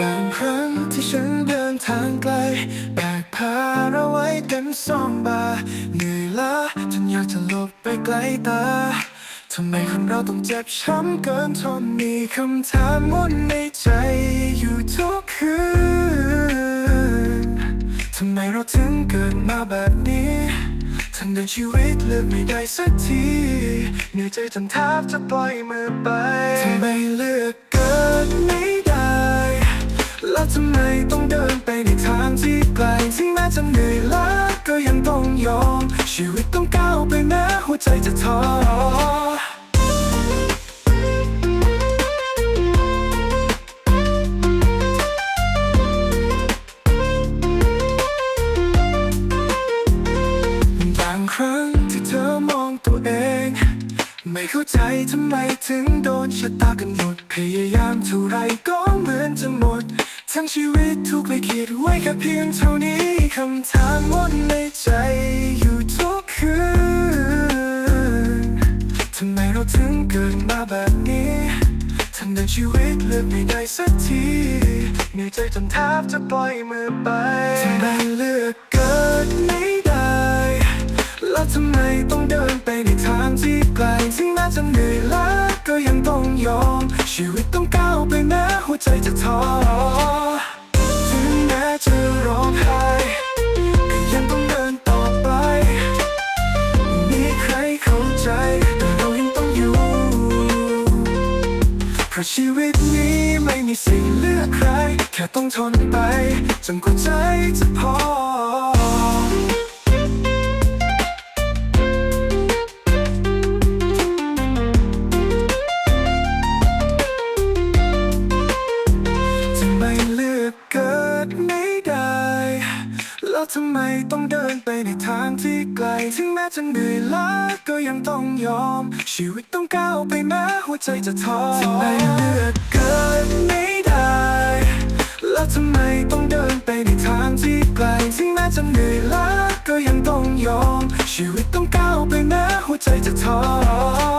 บางครั้งที่ฉันเดินทางไกล แบกภาระไว้เต็มสองบาเหนื่อยล้าจนอยากจะหลบไปไกลตาทำไมคนเราต้องเจ็บช้ำเกินทนมีคำถามวนในใจอยู่ทุกคืนทำไมเราถึงเกิดมาแบบนี้ทั้งเดินชีวิตเลือกไม่ได้สักทีเหนื่อยใจจนแทบจะปล่อยมือไป จะเหนื่อยล้าก็ยังต้องยอม ชีวิตต้องก้าวไปแม้หัวใจจะท้อครั้งที่เธอมองตัวเอง ไม่เข้าใจทำไมถึงโดนชะตากันหมดพยายามเท่าไรก็ ทั้งชีวิตถูกลิขิตไว้แค่เพียงเท่านี้คำถามวนในใจอยู่ทุกคืนทำไมเราถึงเกิดมาแบบนี้ทั้งเดินชีวิตเลือกไม่ได้สักทีเหนื่อยใจจนแทบจะปล่อยมือไปทำไมเลือกเกิดไม่ได้ แล้วทำไมต้องเดินไปในทางที่ไกลถึงแม้จะเหนื่อยล้า ก็ยังต้องยอม ชีวิตต้องก้าวไปแม้หัวใจจะท้อถึงแม้จะร้องไห้ก็ยังต้องเดินต่อไปไม่มีใครเข้าใจแต่เรายังต้องอยู่เพราะชีวิตนี้ไม่มีสิ่งเลือกใคร แค่ต้องทนไปจนกว่าใจจะพอ แล้วทำไมต้องเดินไปในทางที่ไกล ถึงแม้จะเหนื่อยล้าก็ยังต้องยอม ชีวิตต้องก้าวไปแม้หัวใจจะท้อทำไมเลือกเกิดไม่ได้ แล้วทำไมต้องเดินไปในทางที่ไกล ถึงแม้จะเหนื่อยล้าก็ยังต้องยอม ชีวิตต้องก้าวไปแม้หัวใจจะท้อ